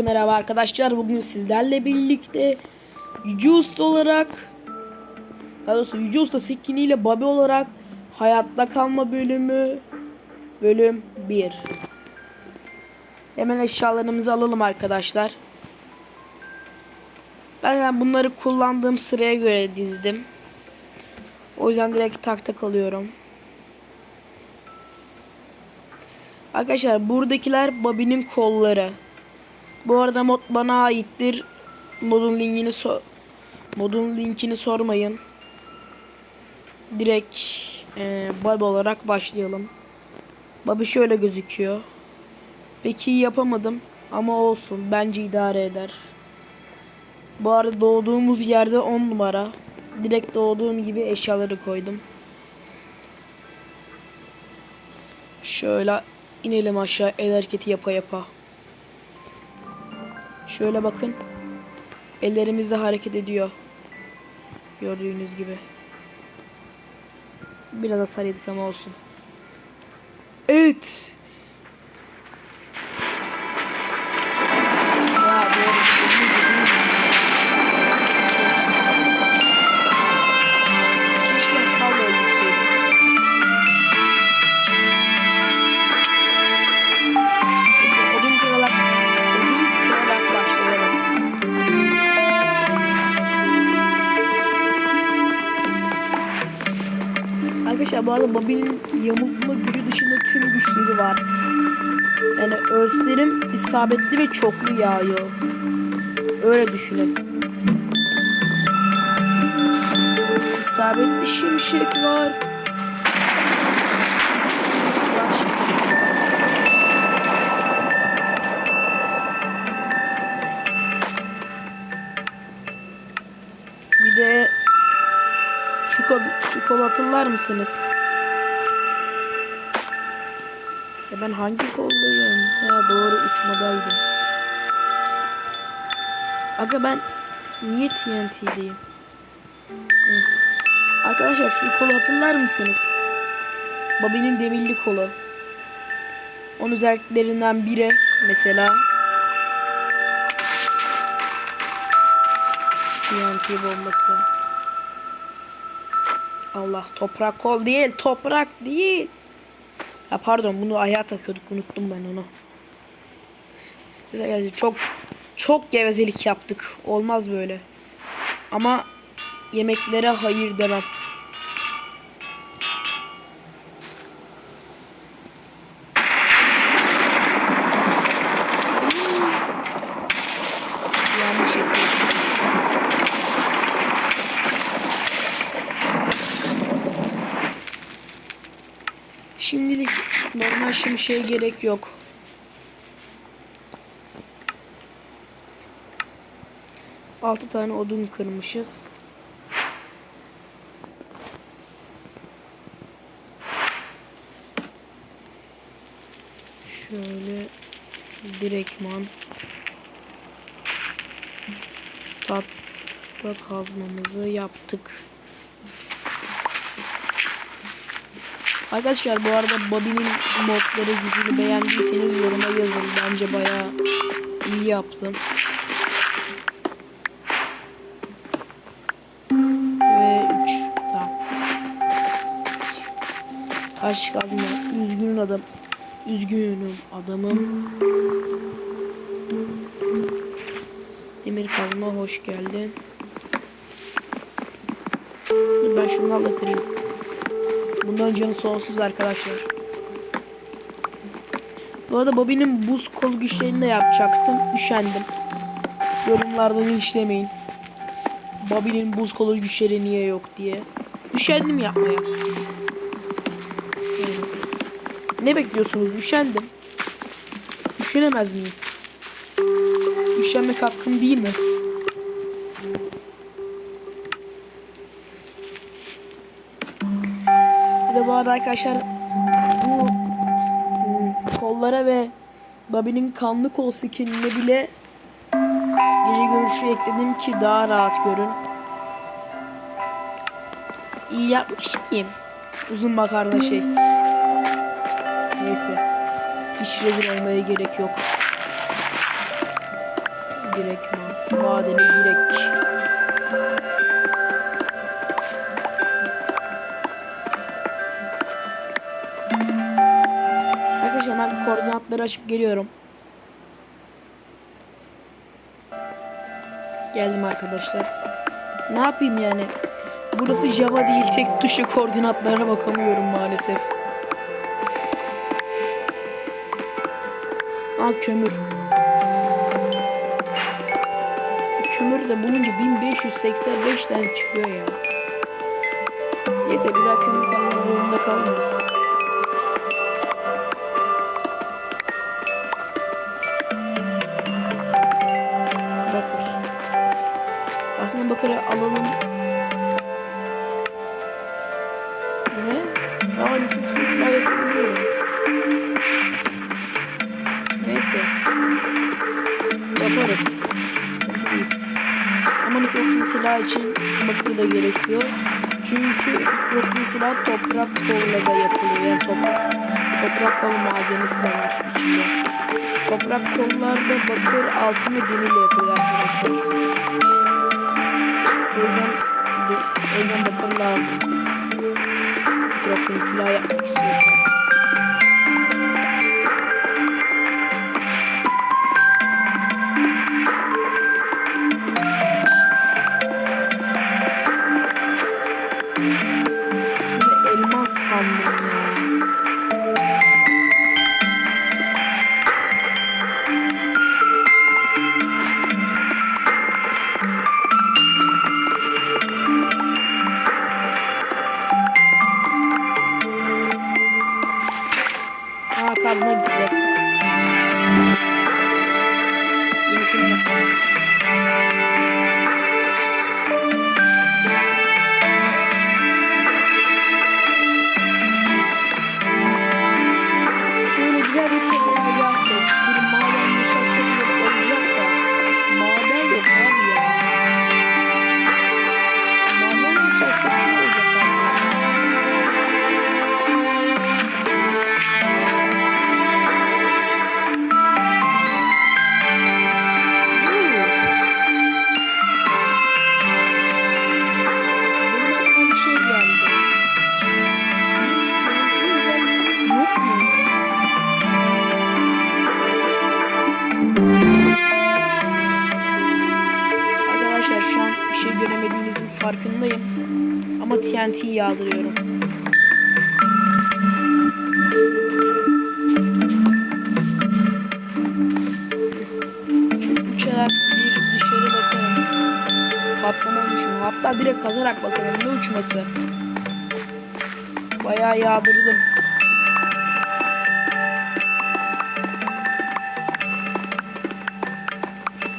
Herkese merhaba arkadaşlar. Bugün sizlerle birlikte Yüce olarak daha doğrusu Yüce Usta Sekini ile Babi olarak hayatta kalma bölümü bölüm 1. Hemen eşyalarımızı alalım arkadaşlar. Ben bunları kullandığım sıraya göre dizdim. O yüzden direkt tak tak alıyorum. Arkadaşlar buradakiler Bobby'nin kolları. Bu arada mod bana aittir. Modun linkini so modun linkini sormayın. Direkt e, Bobby olarak başlayalım. Bobby şöyle gözüküyor. Peki yapamadım ama olsun. Bence idare eder. Bu arada doğduğumuz yerde 10 numara. Direkt doğduğum gibi eşyaları koydum. Şöyle inelim aşağı el hareketi yapa yapa. Şöyle bakın. Ellerimiz de hareket ediyor. Gördüğünüz gibi. Biraz hasar yedik ama olsun. Evet. Bu arada Bobby'nin yamultma gücü dışında tüm güçleri var. Yani ölçülerim isabetli ve çoklu yağıyor. Öyle düşünün. İsabetli şimşek var. Bir de hatırlar mısınız? Ya ben hangi koldayım? Ha doğru uçmadaydım. Aga ben niye TNT'deyim? Hı. Arkadaşlar şu kolu hatırlar mısınız? Bobby'nin demirli kolu. Onun özelliklerinden biri mesela TNT bombası. Allah toprak kol değil toprak değil. Ya pardon bunu ayağa takıyorduk unuttum ben onu. Güzel. Çok çok gevezelik yaptık. Olmaz böyle. Ama yemeklere hayır demem. Gerek yok. Altı tane odun kırmışız. Şöyle direktman tahta kazmamızı yaptık. Arkadaşlar bu arada Bobby'nin modları gücünü beğendiyseniz yoruma yazın. Bence bayağı iyi yaptım. Ve 3 tamam. Taş kazma. Üzgünüm adam. Üzgünüm adamım. Demir kazma hoş geldin. Ben şunlarla kırayım. Bundan canı sonsuz arkadaşlar. Bu arada Bobby'nin buz kol güçlerini de yapacaktım. Üşendim. Yorumlardan işlemeyin. Bobby'nin buz kolu güçleri niye yok diye. Üşendim yapmaya. Ne bekliyorsunuz? Üşendim. Üşenemez miyim? Üşenmek hakkım değil mi? De bu arada arkadaşlar bu hmm, kollara ve Bobby'nin kanlı kol skinine bile gece görüşü ekledim ki daha rahat görün. İyi yapmış mıyım? Uzun makarna şey. Neyse. Hiç rezil olmaya gerek yok. Direktman. Madene girek. Koordinatları açıp geliyorum. Geldim arkadaşlar. Ne yapayım yani? Burası Java değil. Tek tuşa koordinatlara bakamıyorum maalesef. Aa kömür. Kömür de bulunca 1585 tane çıkıyor ya. Neyse bir daha kömür kalmak zorunda kalmayız. Bakırı alalım. Ne? Aa nüfusun silah yapabiliyorum. Neyse. Yaparız. Sıkıntı değil. Ama Nitrox'un silah için bakır da gerekiyor. Çünkü Nitrox'un silah toprak kolla da yapılıyor. Yani toprak, toprak kol malzemesi de var içinde. Toprak kollarda bakır, altın ve demirle yapılıyor arkadaşlar. O yüzden, de, o yüzden bakır lazım. Nitrox'un silah yapmak istiyorsan. Farkındayım. Ama TNT yağdırıyorum. Uçarak bir dışarı bakalım. Patlamamış mı? Hatta direkt kazarak bakalım. Ne uçması? Bayağı yağdırdım.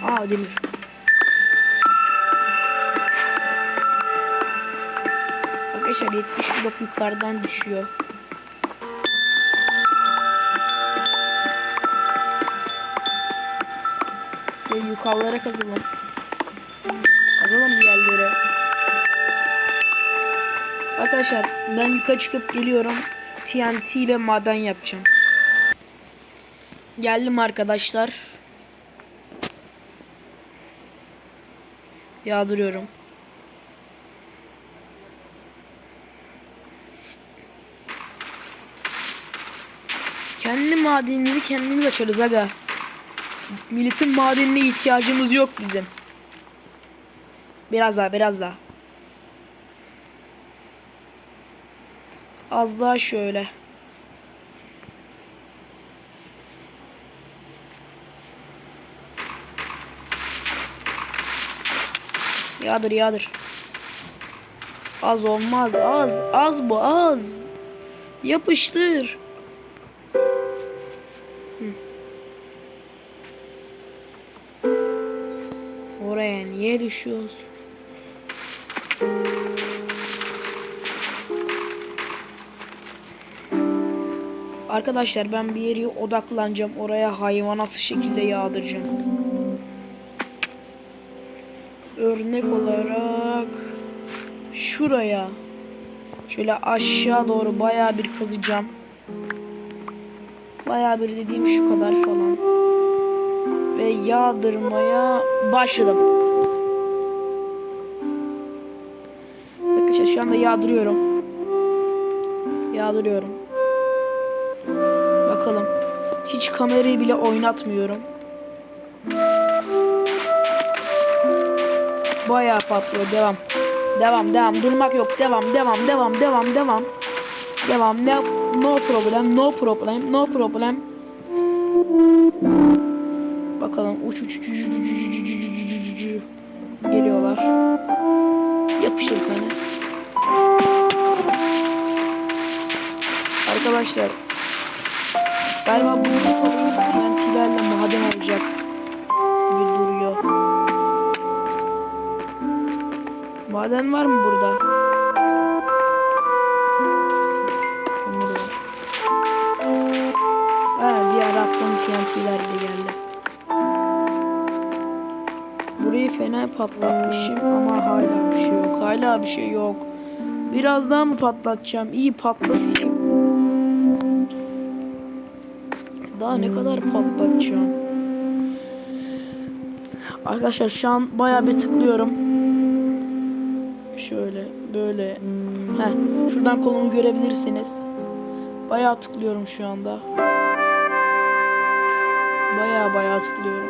Aa demir. Arkadaşlar 70 blok yukarıdan düşüyor. Böyle yukarılara kazalım. Kazalım bir yerlere. Arkadaşlar ben yukarı çıkıp geliyorum. TNT ile maden yapacağım. Geldim arkadaşlar. Yağdırıyorum. Kendi madenimizi kendimiz açarız aga. Milletin madenine ihtiyacımız yok bizim. Biraz daha biraz daha. Az daha şöyle. Yağdır yağdır. Az olmaz az az bu az. Yapıştır. Oraya niye düşüyoruz? Arkadaşlar ben bir yere odaklanacağım. Oraya hayvanatsı şekilde yağdıracağım. Örnek olarak şuraya şöyle aşağı doğru bayağı bir kazacağım. Bayağı bir dediğim şu kadar falan. Ve yağdırmaya başladım. Arkadaşlar şu anda yağdırıyorum. Yağdırıyorum. Bakalım. Hiç kamerayı bile oynatmıyorum. Bayağı patlıyor. Devam. Devam devam. Durmak yok. Devam devam devam devam devam. Devam. Ne no problem. No problem. No problem. Bakalım uç uç uç uç uç uç uç uç uç uç uç uç. Geliyorlar. Yapıştır bir tane. Arkadaşlar Galiba burada kalırız TNT'lerle maden olacak gibi duruyor. Maden var mı burada? Ha, diğer attığım TNT'ler de geldi. Fena patlatmışım ama hala bir şey yok. Hala bir şey yok. Biraz daha mı patlatacağım? İyi patlatayım. Daha ne kadar patlatacağım? Arkadaşlar şu an bayağı bir tıklıyorum. Şöyle böyle. Heh, şuradan kolumu görebilirsiniz. Bayağı tıklıyorum şu anda. Bayağı bayağı tıklıyorum.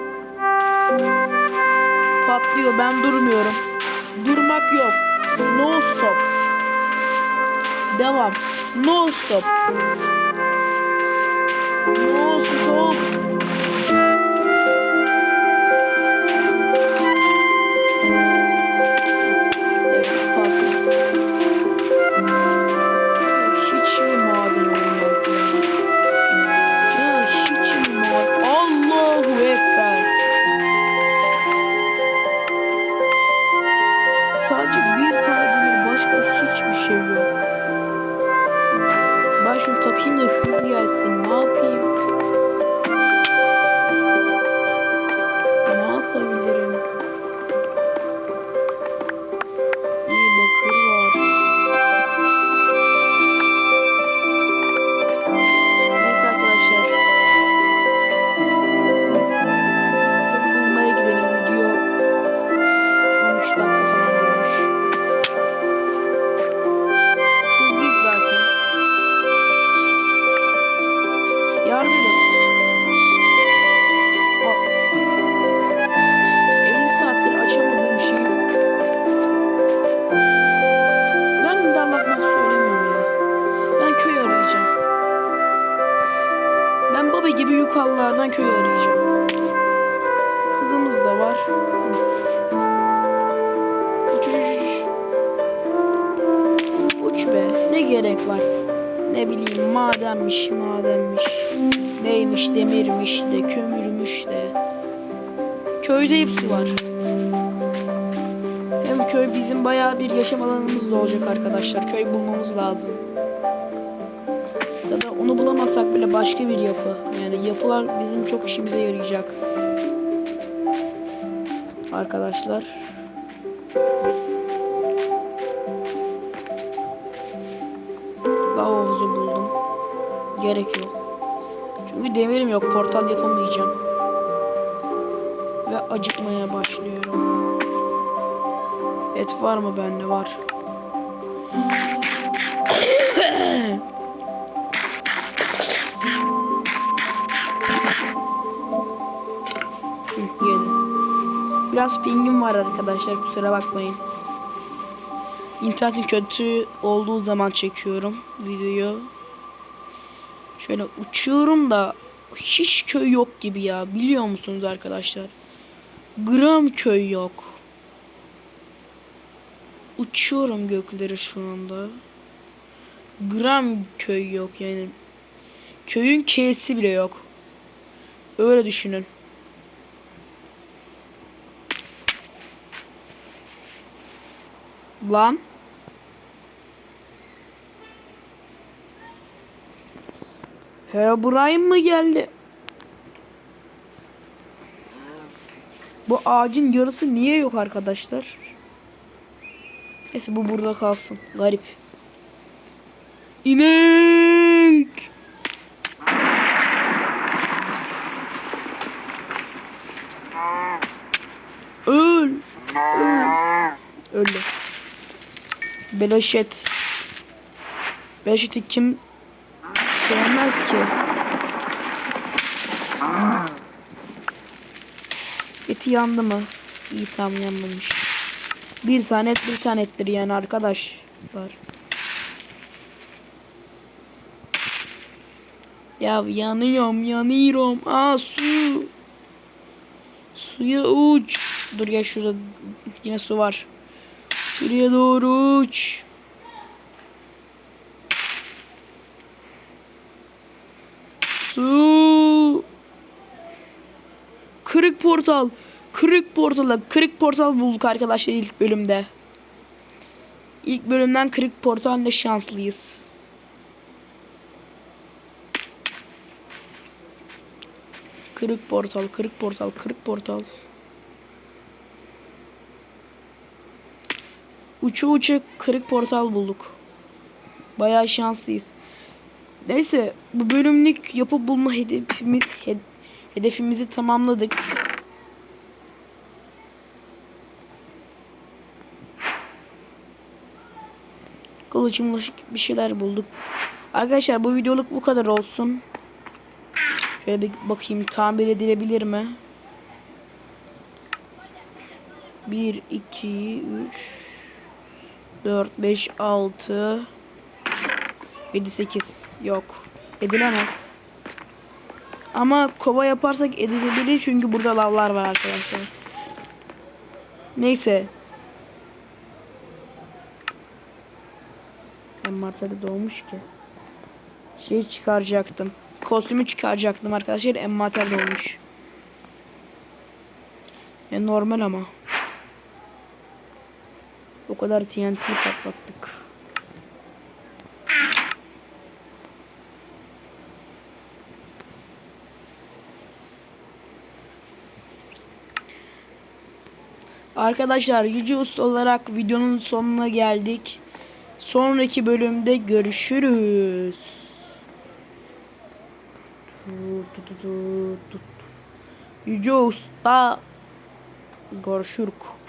Patlıyor ben durmuyorum. Durmak yok. No stop. Devam. No stop. No stop. Bir tane demir başka hiçbir şey yok. Ben şunu takayım da hız gelsin. Ne yapayım? Madenmiş. Neymiş demirmiş de kömürmüş de. Köyde hepsi var. Hem köy bizim bayağı bir yaşam alanımız da olacak arkadaşlar. Köy bulmamız lazım. Ya da onu bulamazsak bile başka bir yapı. Yani yapılar bizim çok işimize yarayacak. Arkadaşlar. Gerek yok. Çünkü demirim yok. Portal yapamayacağım. Ve acıkmaya başlıyorum. Et var mı bende? Var. Biraz pingim var arkadaşlar kusura bakmayın. İnternetin kötü olduğu zaman çekiyorum videoyu. Şöyle uçuyorum da hiç köy yok gibi ya. Biliyor musunuz arkadaşlar? Gram köy yok. Uçuyorum gökleri şu anda. Gram köy yok yani. Köyün K'si bile yok. Öyle düşünün. Lan. Herobrine mı geldi? Bu ağacın yarısı niye yok arkadaşlar? Neyse bu burada kalsın. Garip. İnek. Öl. Öl. Öldü. Belaşet. Belaşet'i kim sevmez ki? Eti yandı mı? İyi tam yanmamış. Bir tane et bir tane ettir yani arkadaşlar. Ya yanıyorum yanıyorum. Aa su. Suya uç. Dur ya şurada yine su var. Şuraya doğru uç. Su. Kırık portal. Kırık portal. Kırık portal bulduk arkadaşlar ilk bölümde. İlk bölümden kırık portalda şanslıyız. Kırık portal, kırık portal, kırık portal. Uça uça kırık portal bulduk. Bayağı şanslıyız. Neyse bu bölümlük yapı bulma hedefimiz hed- hedefimizi tamamladık. Kılıçımla bir şeyler bulduk. Arkadaşlar bu videoluk bu kadar olsun. Şöyle bir bakayım tamir edilebilir mi? 1 2 3 4 5 6 7 8 yok. Edilemez. Ama kova yaparsak edilebilir çünkü burada lavlar var arkadaşlar. Neyse. Envanterde doğmuş ki. Şey çıkaracaktım. Kostümü çıkaracaktım arkadaşlar. Envanter dolmuş. Ya normal ama. O kadar TNT patlattık. Arkadaşlar Yüce Usta olarak videonun sonuna geldik. Sonraki bölümde görüşürüz. Yüce Usta görüşürük.